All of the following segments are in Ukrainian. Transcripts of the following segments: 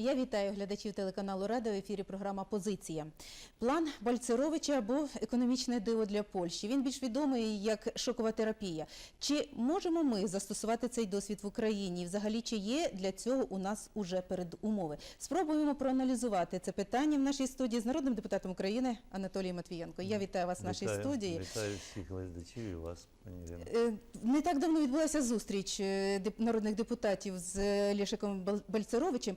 Я вітаю глядачів телеканалу Рада в ефірі програма Позиція. План Бальцеровича був економічне диво для Польщі. Він більш відомий як шокова терапія. Чи можемо ми застосувати цей досвід в Україні? І Взагалі, чи є для цього у нас уже передумови? Спробуємо проаналізувати це питання в нашій студії з народним депутатом України Анатолієм Матвієнко. Я вітаю вас в нашій Вітаю, студії. Вітаю всіх глядачів і вас, пані Е, Не так давно відбулася зустріч е, народних депутатів з е, Лєшиком Бальцеровичем,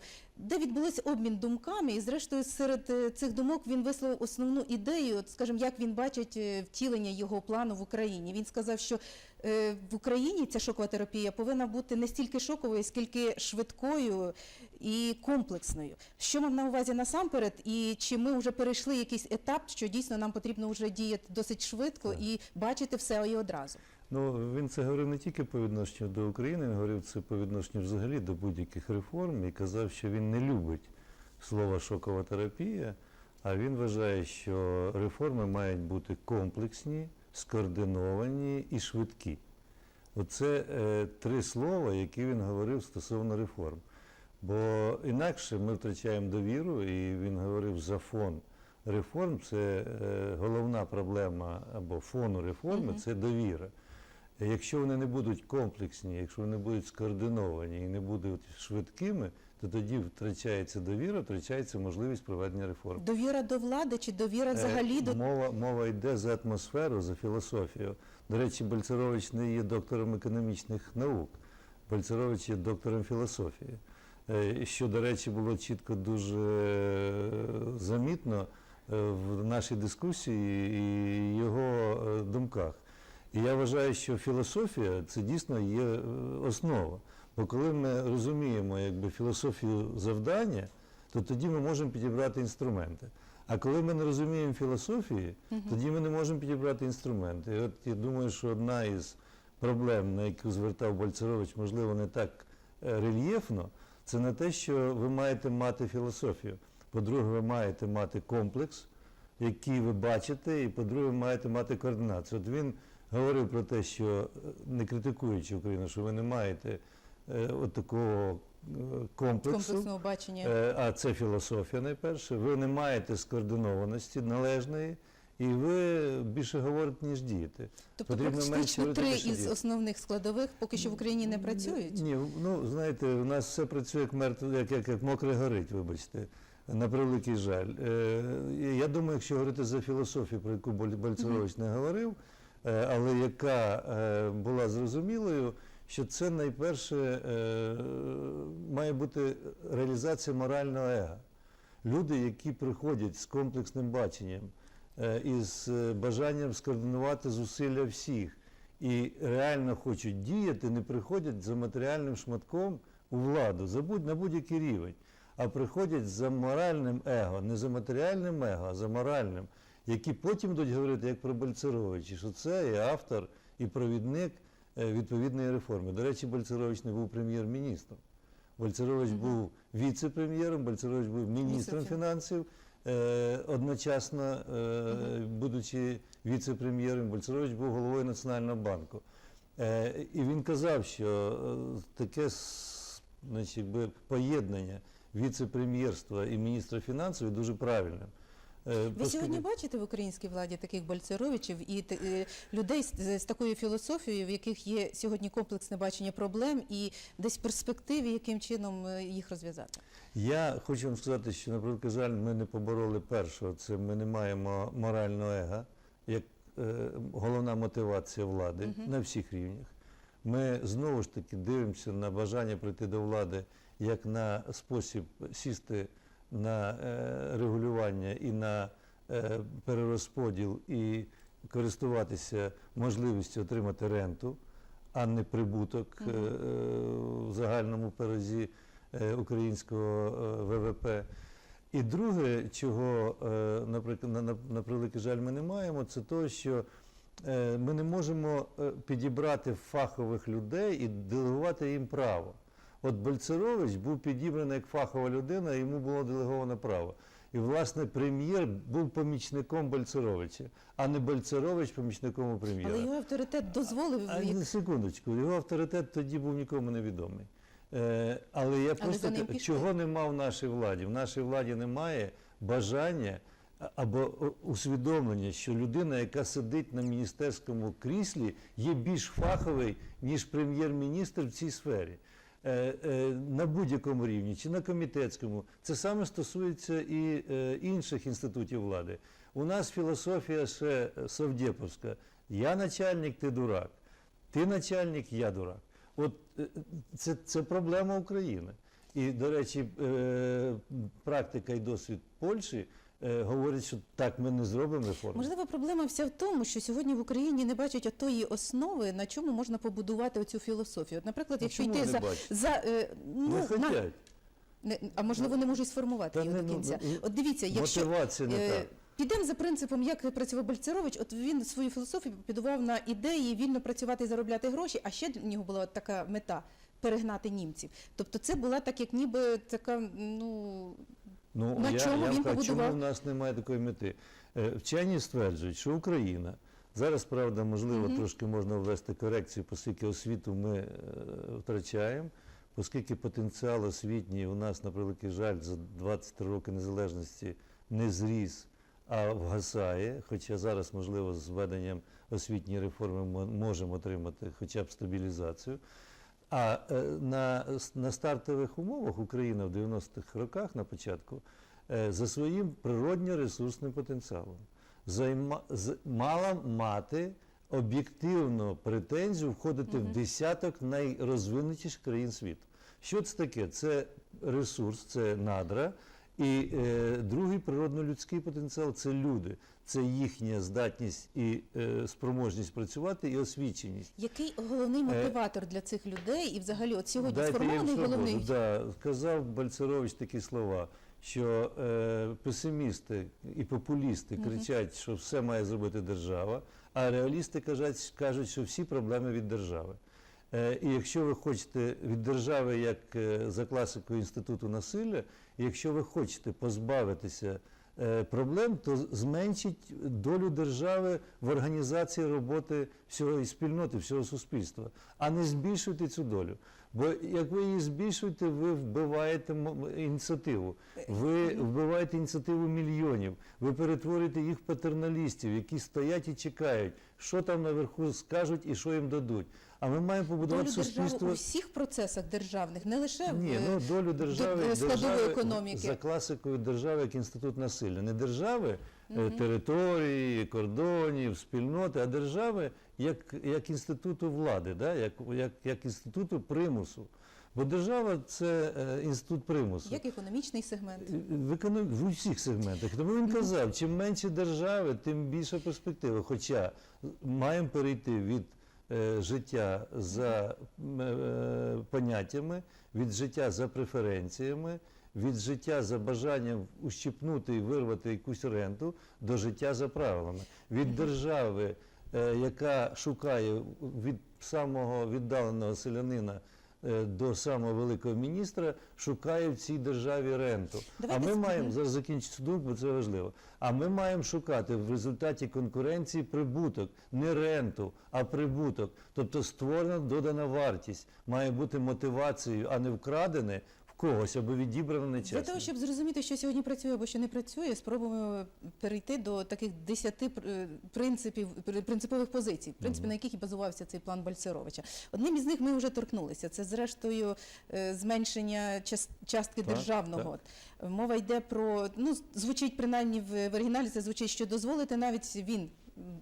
де відбулися обмін думками, і зрештою серед е, цих думок він висловив основну ідею, скажімо, як він бачить е, втілення його плану в Україні. Він сказав, що е, в Україні ця шокова терапія повинна бути не стільки шоковою, скільки швидкою і комплексною. Що мав на увазі насамперед, і чи ми вже перейшли якийсь етап, що дійсно нам потрібно вже діяти досить швидко і бачити все і одразу. Ну, він це говорив не тільки по відношенню до України, він говорив це по відношенню взагалі до будь-яких реформ і казав, що він не любить слово шокова терапія, а він вважає, що реформи мають бути комплексні, скоординовані і швидкі. Оце е, три слова, які він говорив стосовно реформ. Бо інакше ми втрачаємо довіру, і він говорив за фон реформ. Це е, головна проблема або фону реформи це довіра. Якщо вони не будуть комплексні, якщо вони будуть скоординовані і не будуть швидкими, то тоді втрачається довіра, втрачається можливість проведення реформ. Довіра до влади чи довіра взагалі Е, до Мова, мова йде за атмосферу, за філософію. До речі, Бальцерович не є доктором економічних наук. Бальцерович є доктором філософії. Е, Що, до речі, було чітко дуже е, замітно в нашій дискусії і його думках. І я вважаю, що філософія це дійсно є е, основа. Бо коли ми розуміємо якби, філософію завдання, то тоді ми можемо підібрати інструменти. А коли ми не розуміємо філософії, тоді ми не можемо підібрати інструменти. І от я думаю, що одна із проблем, на яку звертав Бальцерович, можливо, не так е, рельєфно, це не те, що ви маєте мати філософію. По-друге, ви маєте мати комплекс, який ви бачите, і по-друге, ви маєте мати координацію. От він говорив про те, що е, не критикуючи Україну, що ви не маєте е, от такого е, комплексу. комплексного бачення. А це філософія найперше. Ви не маєте скоординованості належної, і ви більше говорите, ніж дієте. Тобто потрібно практично менше три із є. основних складових поки що в Україні не працюють. Ні, ну знаєте, у нас все працює як мертво, як, як, як мокре горить, вибачте. На превеликий жаль. Е, я думаю, якщо говорити за філософію, про яку Бальцерович не говорив, але яка е, була зрозумілою, що це найперше е, має бути реалізація морального ега. Люди, які приходять з комплексним баченням е, і з е, бажанням скоординувати зусилля всіх і реально хочуть діяти, не приходять за матеріальним шматком у владу, за будь, на будь-який рівень, а приходять за моральним его, не за матеріальним его, а за моральним, які потім будуть говорити, як про Бальцеровича, що це є автор і провідник е, відповідної реформи. До речі, Бальцерович не був прем'єр-міністром. Бальцерович був віце-прем'єром, Бальцерович був міністром фінансів, е, одночасно е, будучи віце-прем'єром, Бальцерович був головою Національного банку. І він казав, що таке значить, поєднання віце-прем'єрства і міністра фінансів дуже правильним. Е, Ви сьогодні бачите в українській владі таких бальцеровичів і е, людей з, такою філософією, в яких є сьогодні комплексне бачення проблем і десь перспективі, яким чином е, їх розв'язати? Я хочу вам сказати, що, на превеликий жаль, ми не побороли першого. Це ми не маємо морального ега, як е, головна мотивація влади на всіх рівнях. Ми знову ж таки дивимося на бажання прийти до влади як на спосіб сісти на е, регулювання і на е, перерозподіл і користуватися можливістю отримати ренту, а не прибуток е, в загальному перезі українського ВВП. І друге, чого, наприклад, на, превеликий жаль, ми не маємо, це те, що ми не можемо підібрати фахових людей і делегувати їм право. От Бальцерович був підібраний як фахова людина, йому було делеговане право. І, власне, прем'єр був помічником Бальцеровича, а не Бальцерович помічником у прем'єра. Але його авторитет дозволив А, як секундочку, його авторитет тоді був нікому не відомий. Е, але я просто ним ка- чого нема в нашій владі? В нашій владі немає бажання або усвідомлення, що людина, яка сидить на міністерському кріслі, є більш фаховий, ніж прем'єр-міністр в цій сфері. Е, е, на будь-якому рівні, чи на комітетському. Це саме стосується і е, інших інститутів влади. У нас філософія ще совдєповська. Я начальник, ти дурак. Ти начальник, я дурак. От це, це проблема України. І, до речі, практика і досвід Польщі говорить, що так ми не зробимо реформу. Можливо, проблема вся в тому, що сьогодні в Україні не бачать отої основи, на чому можна побудувати оцю філософію. От, наприклад, А якщо йти за, бачать? за е, ну, не на- не- а можливо не можуть сформувати Та її не, до ну, кінця. ну, От дивіться, якщо Мотивація не Е, так. Підемо за принципом, як працював Бальцерович. От він свою філософію побудував на ідеї вільно працювати і заробляти гроші. А ще в нього була така мета перегнати німців. Тобто, це була так, як ніби така, ну Ну, На я, чому я він кажу, чому в нас немає такої мети? Е, Вчені стверджують, що Україна, зараз, правда, можливо, трошки можна ввести корекцію, оскільки освіту ми е, втрачаємо, оскільки потенціал освітній у нас, на превеликий жаль, за 23 роки незалежності не зріс, а вгасає, хоча зараз, можливо, з введенням освітньої реформи ми можемо отримати хоча б стабілізацію. А е, на, на стартових умовах Україна в 90-х роках на початку е, за своїм природньо-ресурсним потенціалом займа, з, мала мати об'єктивну претензію входити в десяток найрозвинутіших країн світу. Що це таке? Це ресурс, це надра. І е, другий природно-людський потенціал це люди, це їхня здатність і е, спроможність працювати, і освіченість. який головний мотиватор для цих людей, і взагалі, от сьогодні Е, Дайте сформований головний Да, сказав Бальцерович такі слова, що е, песимісти і популісти кричать, що все має зробити держава, а реалісти кажуть, кажуть, що всі проблеми від держави. Е, і якщо ви хочете від держави, як е, за класикою інституту насилля, якщо ви хочете позбавитися е, проблем, то зменшіть долю держави в організації роботи всього спільноти, всього суспільства, а не збільшуйте цю долю. Бо як ви її збільшуєте, ви вбиваєте ініціативу. Ви вбиваєте ініціативу мільйонів. Ви перетворюєте їх патерналістів, які стоять і чекають, що там наверху скажуть і що їм дадуть. А ми маємо побудувати долю суспільство. у всіх процесах державних, не лише в ну долю держави, складової держави економіки. за класикою держави як інститут насилля. Не держави е, території, кордонів, спільноти, а держави як, як інституту влади, да? як, як, як інституту примусу. Бо держава це е, інститут примусу. як економічний сегмент. В, економ... в усіх сегментах. Тому він казав, чим менше держави, тим більша перспектива. Хоча маємо перейти від е, життя за е, поняттями, від життя за преференціями, від життя за бажанням ущипнути і вирвати якусь ренту до життя за правилами. Від держави, е, яка шукає від самого віддаленого селянина е, до самого великого міністра, шукає в цій державі ренту. Давайте а ми маємо зараз закінчити цю думку, бо це важливо. А ми маємо шукати в результаті конкуренції прибуток, не ренту, а прибуток. Тобто створена додана вартість має бути мотивацією, а не вкрадене когось або відібране Для того, щоб зрозуміти, що сьогодні працює або що не працює, спробуємо перейти до таких десяти пр- принципів, принципових позицій, в принципі, на яких і базувався цей план Бальцеровича. Одним із них ми вже торкнулися. Це, зрештою, е, зменшення частки Так, державного. Мова йде про, ну, звучить принаймні в, в оригіналі, це звучить, що дозволити навіть він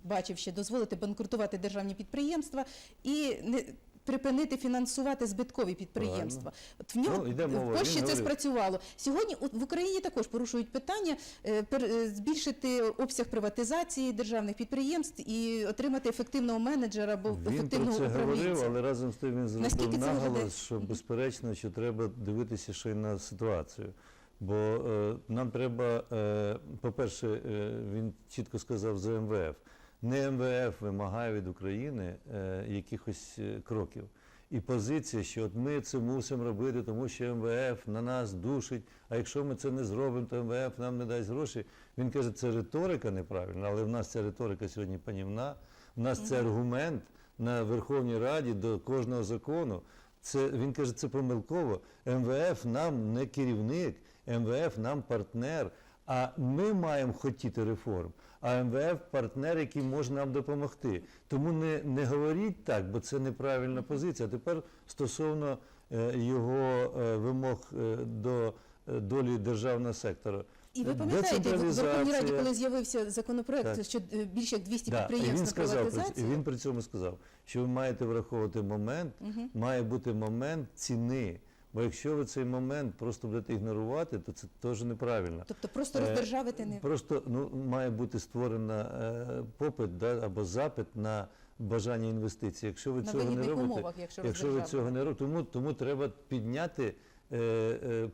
бачив ще дозволити банкрутувати державні підприємства і не. Припинити фінансувати збиткові підприємства. От в нього Ну, в Польщі це спрацювало. Сьогодні в Україні також порушують питання е, е, збільшити обсяг приватизації державних підприємств і отримати ефективного менеджера або Він про ефективного це говорив, але разом з тим він зробив наголос, що безперечно, що треба дивитися ще й на ситуацію. Бо е, нам треба, е, по-перше, е, він чітко сказав за МВФ. Не МВФ вимагає від України е, якихось е, кроків. І позиція, що от ми це мусимо робити, тому що МВФ на нас душить, а якщо ми це не зробимо, то МВФ нам не дасть гроші. Він каже, це риторика неправильна, але в нас ця риторика сьогодні панівна, в нас це аргумент на Верховній Раді до кожного закону. Це він каже, це помилково. МВФ нам не керівник, МВФ нам партнер. А ми маємо хотіти реформ. А МВФ партнер, який може нам допомогти. Тому не, не говоріть так, бо це неправильна позиція. Тепер стосовно е, його е, вимог е, до долі державного сектору. І ви пам'ятаєте, в Верховній Раді, коли з'явився законопроект, Так. що більше як 200 Да, підприємств він на і приватизацію. він при цьому сказав, що ви маєте враховувати момент, має бути момент ціни. Бо якщо ви цей момент просто будете ігнорувати, то це теж неправильно. Тобто просто Е, роздержавити не Просто ну, має бути створена е, попит да, або запит на бажання інвестицій. Якщо ви на цього не робите, умовах, якщо, якщо ви цього не робите, тому, тому треба підняти е, е,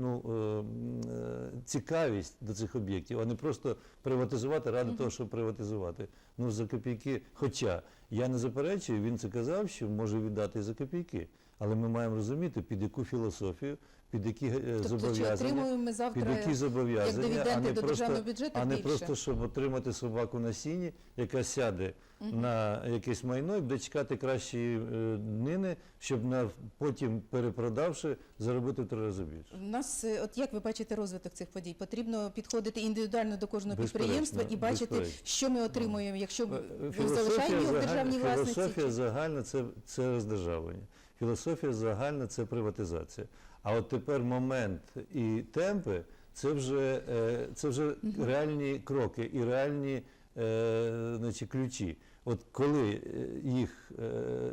ну, е, е, цікавість до цих об'єктів, а не просто приватизувати ради того, щоб приватизувати. Ну, за копійки. Хоча я не заперечую, він це казав, що може віддати і за копійки. Але ми маємо розуміти, під яку філософію, під які е, Тобто, зобов'язання. отримуємо ми Під які зобов'язання, а не до просто, державного бюджету а не більше? просто щоб отримати собаку на сіні, яка сяде на якесь майно і буде чекати кращої е, днини, щоб на потім перепродавши заробити в три рази більше. У нас, е, от як ви бачите розвиток цих подій? Потрібно підходити індивідуально до кожного Безперечно, підприємства і бачити, безперечно. що ми отримуємо, якщо Е, залишаємо його в державній власності. філософія загальна це, це роздержавлення. Філософія загальна це приватизація. А от тепер момент і темпи це вже, е, це вже реальні кроки і реальні е, значить, ключі. От коли е, їх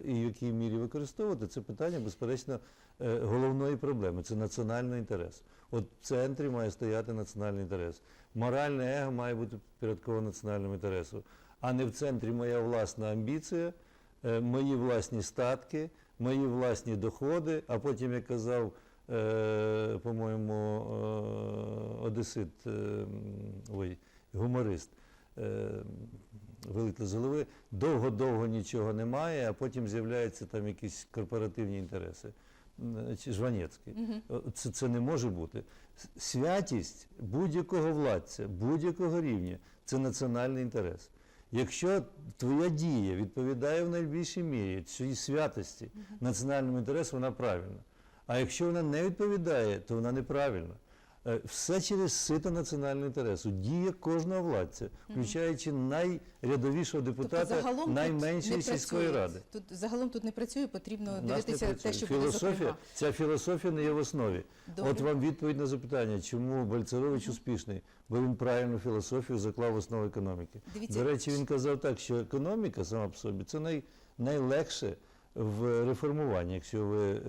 і в якій мірі використовувати, це питання, безперечно, головної проблеми. Це національний інтерес. От в центрі має стояти національний інтерес. Моральне его має бути підпорядковано національному інтересу, а не в центрі моя власна амбіція, мої власні статки, мої власні доходи, а потім, як казав, е, по-моєму, е, одесит, е, ой, гуморист, вилетіло з голови, довго-довго нічого немає, а потім з'являються там якісь корпоративні інтереси. Чи Жванецький. О, Це, це не може бути. Святість будь-якого владця, будь-якого рівня це національний інтерес. Якщо твоя дія відповідає в найбільшій мірі цій святості національному інтересу, вона правильна. А якщо вона не відповідає, то вона неправильна. Е, Все через сито національного інтересу. Дія кожного владця, включаючи найрядовішого депутата Тобто найменшої сільської ради. Тут загалом тут не працює, потрібно нас не дивитися те, працює. що буде філософія, зокрема. ця філософія не є в основі. Добре. От вам відповідь на запитання, чому Бальцерович успішний, бо він правильну філософію заклав в основу економіки. Дивіться, До речі, він казав так, що економіка сама по собі це най, найлегше в реформуванні, якщо ви е,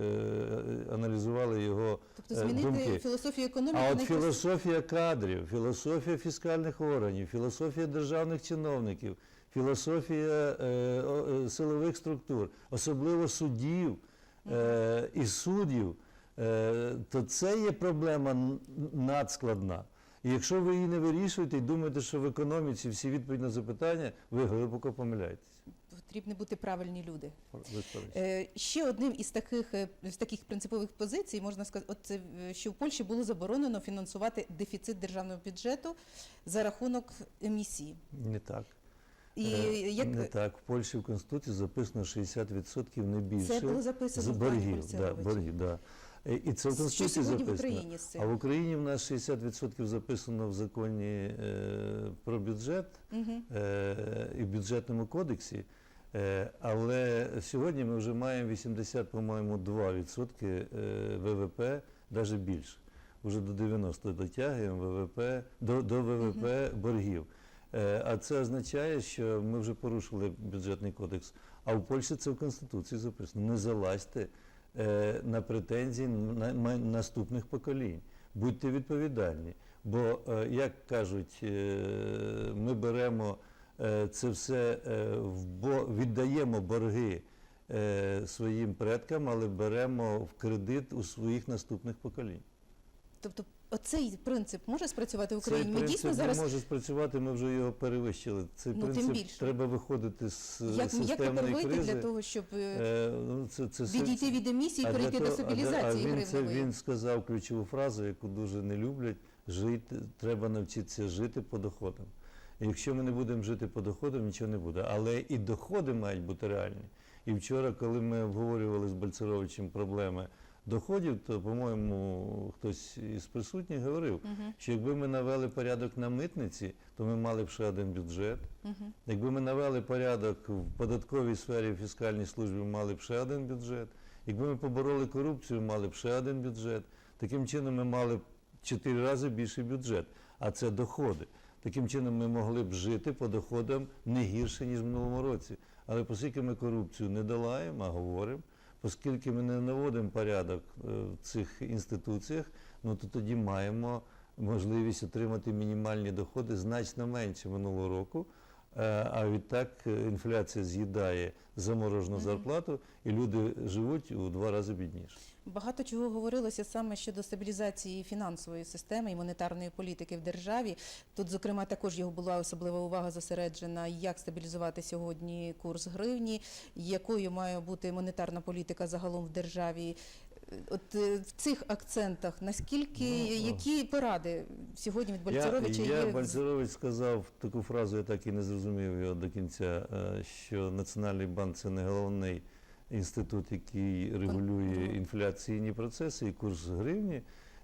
аналізували його Тобто е, змінити думки. філософію економіки А от філософія кадрів, філософія фіскальних органів, філософія державних чиновників, філософія е, е, силових структур, особливо суддів е, і суддів, е, то це є проблема надскладна. І якщо ви її не вирішуєте і думаєте, що в економіці всі відповіді на запитання, ви глибоко помиляєтесь. Потрібні бути правильні люди. Е, Ще одним із таких, е, з таких принципових позицій можна сказати, от е, що в Польщі було заборонено фінансувати дефіцит державного бюджету за рахунок емісії. Не так. І як Не так. В Польщі в Конституції записано 60% не більше. це було записано з боргів, да, боргів, да. І це в Конституції сьогодні в записано. Україні з цим? А в Україні в нас 60% записано в законі е, про бюджет Мгм. е, і в бюджетному кодексі. Е, але сьогодні ми вже маємо 80, по-моєму, 2% е, ВВП, навіть більше. Вже до 90 дотягуємо ВВП, до, до ВВП боргів. Е, а це означає, що ми вже порушили бюджетний кодекс. А в Польщі це в Конституції записано. Не залазьте на претензії на, на наступних поколінь. Будьте відповідальні. Бо, як кажуть, ми беремо це все, е, віддаємо борги е, своїм предкам, але беремо в кредит у своїх наступних поколінь. Тобто оцей принцип може спрацювати в Цей Україні? Ми принцип дійсно не може спрацювати, ми вже його перевищили. Цей Ну, тим принцип більше. треба виходити з як, як системної вийти кризи. для того, щоб е, Е, ну, це, це, відійти від емісії і перейти до того- а стабілізації а він, це, він сказав ключову фразу, яку дуже не люблять: жити, треба навчитися жити по доходам. Якщо ми не будемо жити по доходам, нічого не буде. Але і доходи мають бути реальні. І вчора, коли ми обговорювали з Бальцеровичем проблеми доходів, то, по-моєму, хтось із присутніх говорив, що якби ми навели порядок на митниці, то ми мали б ще один бюджет. Якби ми навели порядок в податковій сфері, в фіскальній службі, мали б ще один бюджет. Якби ми побороли корупцію, мали б ще один бюджет. Таким чином ми мали б чотири рази більший бюджет, а це доходи. Таким чином ми могли б жити по доходам не гірше, ніж в минулому році. Але оскільки ми корупцію не долаємо, а говоримо, оскільки ми не наводимо порядок е, в цих інституціях, ну то тоді маємо можливість отримати мінімальні доходи значно менше минулого року. Е, А відтак е, інфляція з'їдає заморожену зарплату, і люди живуть у два рази бідніше. Багато чого говорилося саме щодо стабілізації фінансової системи і монетарної політики в державі. Тут, зокрема, також його була особлива увага зосереджена, як стабілізувати сьогодні курс гривні, якою має бути монетарна політика загалом в державі. От е, в цих акцентах наскільки Ну, які поради сьогодні від Я, Бальцеровича я є Бальцерович сказав таку фразу, я так і не зрозумів його до кінця, е, що Національний банк це не головний інститут, який регулює інфляційні процеси і курс гривні.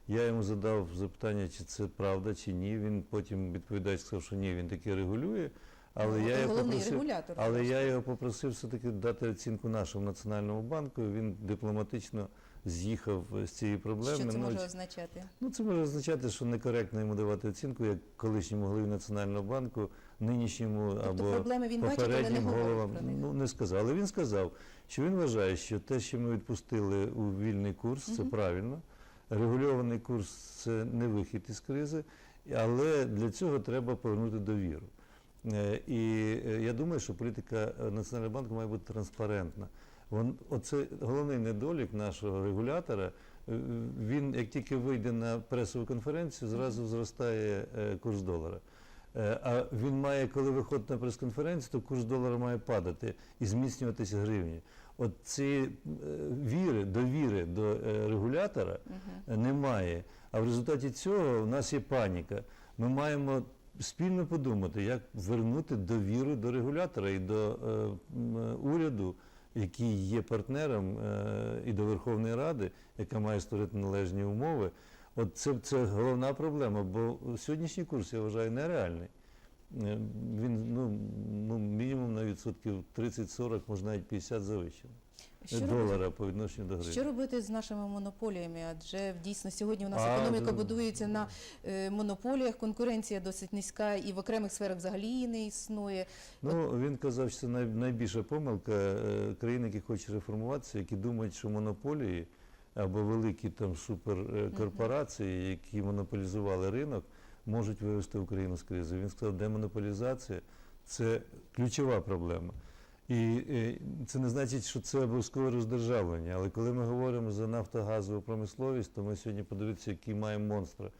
Я йому задав запитання, чи це правда, чи ні. Він потім відповідач сказав, що ні, він таки регулює. Але Ну, я його попросив, але я його попросив все-таки дати оцінку нашому національному банку. Він дипломатично з'їхав з цієї проблеми. що це Ну, може означати? Ну, це може означати, що некоректно йому давати оцінку, як колишньому голові Національного банку, нинішньому Тобто або проблеми він попереднім головам. про них. Ну, не сказав. Але він сказав, що він вважає, що те, що ми відпустили у вільний курс, це Мгм. правильно. Регульований курс це не вихід із кризи, але для цього треба повернути довіру. Е, І е, я думаю, що політика е, Національного банку має бути транспарентна. Вон, оце головний недолік нашого регулятора. Е, Він, як тільки вийде на пресову конференцію, зразу зростає е, курс долара. Е, А він має, коли виходить на прес-конференцію, то курс долара має падати і зміцнюватися гривні. От цієї віри, довіри до регулятора немає. А в результаті цього в нас є паніка. Ми маємо спільно подумати, як вернути довіру до регулятора і до уряду, який є партнером, е, і до Верховної Ради, яка має створити належні умови. От це, це головна проблема, бо сьогоднішній курс, я вважаю, нереальний. Е, Він ну, ну, мінімум на відсотків 30-40, може навіть 50 завищений. Що робити? Долара по відношенню до гривні. Що робити з нашими монополіями? Адже дійсно сьогодні у нас А, економіка ну, будується на е, монополіях, конкуренція досить низька, і в окремих сферах взагалі її не існує. Ну, він казав, що це най- найбільша помилка е, країн, які хочуть реформуватися, які думають, що монополії або великі там суперкорпорації, які монополізували ринок, можуть вивести Україну з кризи. Він сказав, демонополізація це ключова проблема. І е, це не значить, що це обов'язкове роздержавлення. Але коли ми говоримо за нафтогазову промисловість, то ми сьогодні подивіться, які маємо монстри.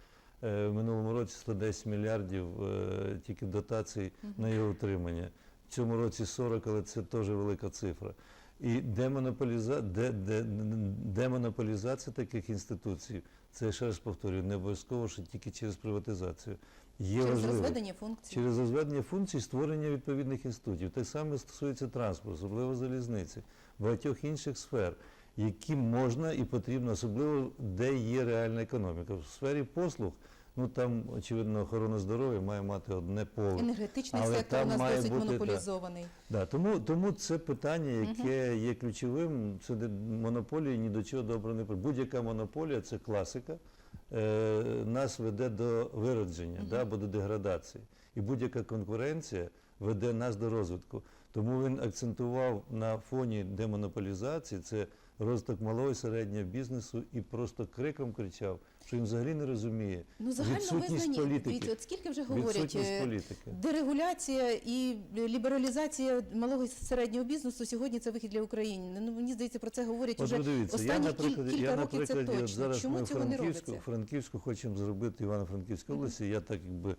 Е, В минулому році 110 мільярдів е, тільки дотацій на його утримання. В цьому році 40, але це теж велика цифра. І демонополіза... де... Де... демонополізація таких інституцій, це я ще раз повторюю, не обов'язково, що тільки через приватизацію. Є Через важливо. розведення функцій. Через розведення функцій створення відповідних інститутів. Те саме стосується транспорту, особливо залізниці, багатьох інших сфер, які можна і потрібно, особливо де є реальна економіка. В сфері послуг, ну там, очевидно, охорона здоров'я має мати одне поле. Енергетичний Але сектор у нас має досить бути, монополізований. Да, тому, тому це питання, яке є ключовим. Це монополії ні до чого добре не Будь-яка монополія це класика. Е, нас веде до виродження да, або до деградації. І будь-яка конкуренція веде нас до розвитку. Тому він акцентував на фоні демонополізації це розвиток малого і середнього бізнесу і просто криком кричав, що він взагалі не розуміє Ну, загально відсутність визнані, політики. от скільки вже говорять, політики. Дерегуляція і лібералізація малого і середнього бізнесу сьогодні це вихід для України. Ну мені здається, про це говорять уже останні кілька я, років. Це от точно. зараз Чому ми цього не Франківську, робиться? Франківську хочемо зробити Івано-Франківській області. Я так якби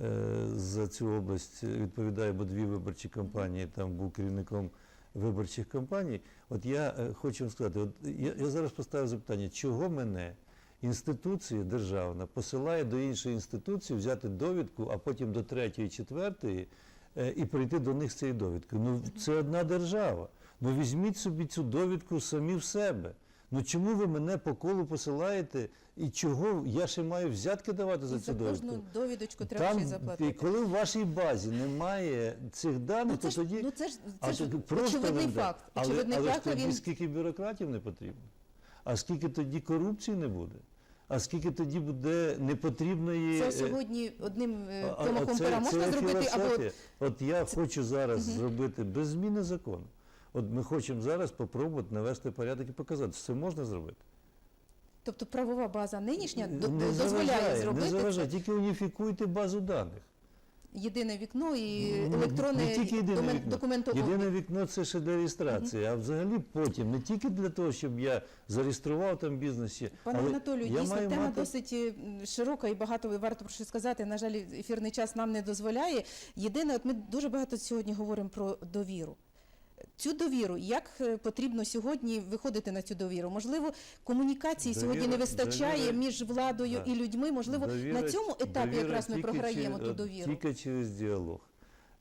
е, за цю область відповідаю, бо дві виборчі кампанії, там був керівником виборчих кампаній. От я е, хочу вам сказати, от я, я зараз поставив запитання, чого мене інституція державна посилає до іншої інституції взяти довідку, а потім до третьої, четвертої е, і прийти до них з цією довідкою. Ну це одна держава. Ну візьміть собі цю довідку самі в себе. Ну чому ви мене по колу посилаєте і чого я ще маю взятки давати за цю за довідку? кожну довідочку треба ще й заплатити. і коли в вашій базі немає цих даних, Ну, то ж, тоді ну, це ж, це ж просто очевидний не факт. Але, Очевидний але ж факт, а тоді він скільки бюрократів не потрібно, а скільки тоді корупції не буде, а скільки тоді буде непотрібної це е, сьогодні одним е, а- а помахом це- пера це зробити, або філософія. От я хочу зараз зробити без зміни закону. От ми хочемо зараз попробувати навести порядок і показати, що це можна зробити. тобто правова база нинішня до- не дозволяє заважає, зробити не заважає, тільки уніфікуйте базу даних. Єдине вікно і Ну, електронне не тільки єдине домен- вікно. документообіг. Єдине вікно це ще для реєстрації, а взагалі потім не тільки для того, щоб я зареєстрував там бізнесі. Пане але Анатолію, я дійсно маю тема мати... досить е, м, широка і багато варто про що сказати. На жаль, ефірний час нам не дозволяє. Єдине, от ми дуже багато сьогодні говоримо про довіру. Цю довіру, як е, потрібно сьогодні виходити на цю довіру? Можливо, комунікації сьогодні не вистачає довіра- між владою Да. і людьми. Можливо, на цьому етапі довіра якраз ми програємо чи- ту довіру. Тільки через діалог.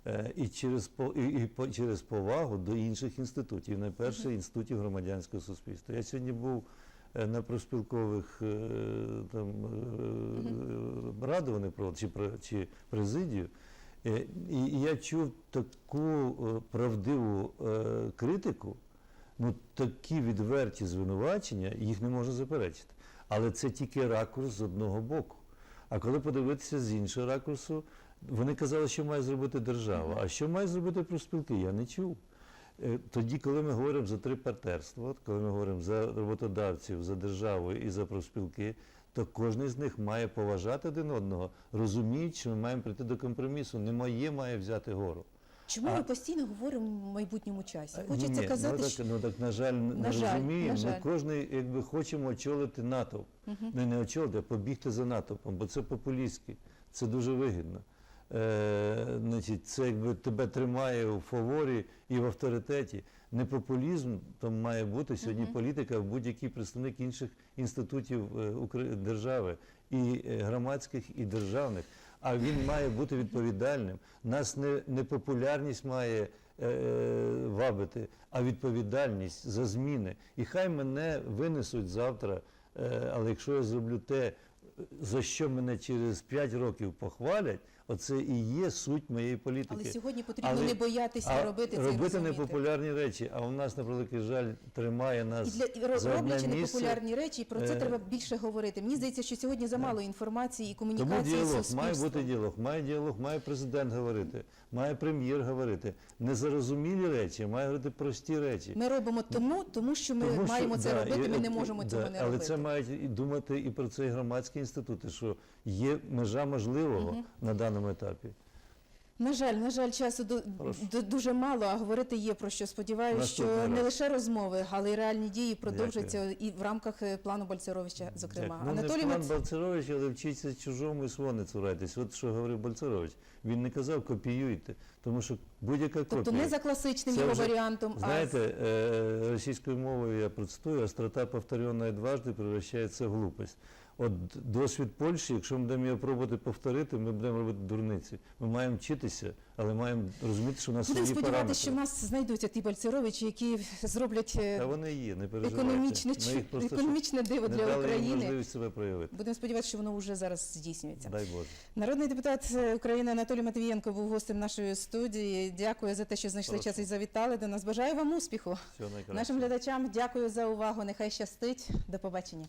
Е, І через, по- і, і по- через повагу до інших інститутів, найперше інститутів громадянського суспільства. Я сьогодні був е, на проспілкових там, е, ради вони проводили, чи, чи президію, і, і я чув таку е, правдиву е, критику, ну такі відверті звинувачення, їх не можна заперечити. Але це тільки ракурс з одного боку. А коли подивитися з іншого ракурсу, вони казали, що має зробити держава. А що має зробити профспілки, я не чув. Е, Тоді, коли ми говоримо за три партнерства, коли ми говоримо за роботодавців, за державу і за профспілки, то кожен з них має поважати один одного, розуміючи, що ми маємо прийти до компромісу. Не моє має взяти гору. Чому а- ми постійно говоримо в майбутньому часі? Хочеться ні, казати, ну, що так, ну так на жаль, не На жаль, розуміємо. на Ми жаль. кожен якби хочемо очолити натовп. Не, не очолити, а побігти за натовпом, бо це популістськи, це дуже вигідно. Е, значить, це якби тебе тримає у фаворі і в авторитеті. Не популізм там має бути сьогодні політика, в будь-який представник інших інститутів е, держави, і е, громадських, і державних. А він має бути відповідальним. Нас не, не популярність має е, вабити, а відповідальність за зміни. І хай мене винесуть завтра, е, але якщо я зроблю те, за що мене через 5 років похвалять, оце і є суть моєї політики. але сьогодні потрібно Але- не боятися а робити це робити непопулярні речі, а у нас, на великий жаль, тримає І нас для і ро- за роблячи непопулярні речі, про це Е, треба більше говорити. Мені здається, що сьогодні замало інформації і комунікації Тому діалог, має бути діалог, має діалог, має президент говорити, має прем'єр говорити. Незарозумілі речі, має говорити прості речі. Ми робимо тому, тому що ми Тому що- маємо це да, робити. і- Ми не можемо да, цього не але робити. це мають і думати і про це і громадські інститути, що є межа можливого на даному етапі. На жаль, на жаль, часу ду- дуже мало, а говорити є про що. Сподіваюся, що не лише розмови, але й реальні дії продовжаться і в рамках е, плану Бальцеровича, зокрема. Ну, Анатолій не план Мац... Балцерович, але вчіться чужому і свого не цурайтесь. От що говорив Бальцерович. Він не казав копіюйте, тому що будь-яка копія. Тобто не за класичним його варіантом, Знаєте, е, російською мовою я процитую, острота повторенная дважды превращається в глупость. От досвід Польщі, якщо ми будемо його пробувати повторити, ми будемо робити дурниці. Ми маємо вчитися, але маємо розуміти, що у нас будемо свої сподіватися, що в параметри. нас знайдуться ті Бальцеровичі, які зроблять е, Та вони є, не переживайте. економічне, Ми їх просто економічне диво не для дали їм України. можливість себе проявити. Будемо сподіватися, що воно вже зараз здійснюється. Дай Боже. Народний депутат е, України Анатолій Матвієнко був гостем нашої студії. Дякую за те, що знайшли Прошу. час і завітали до нас. Бажаю вам успіху. Всього найкращого. Нашим глядачам дякую за увагу. Нехай щастить. До побачення.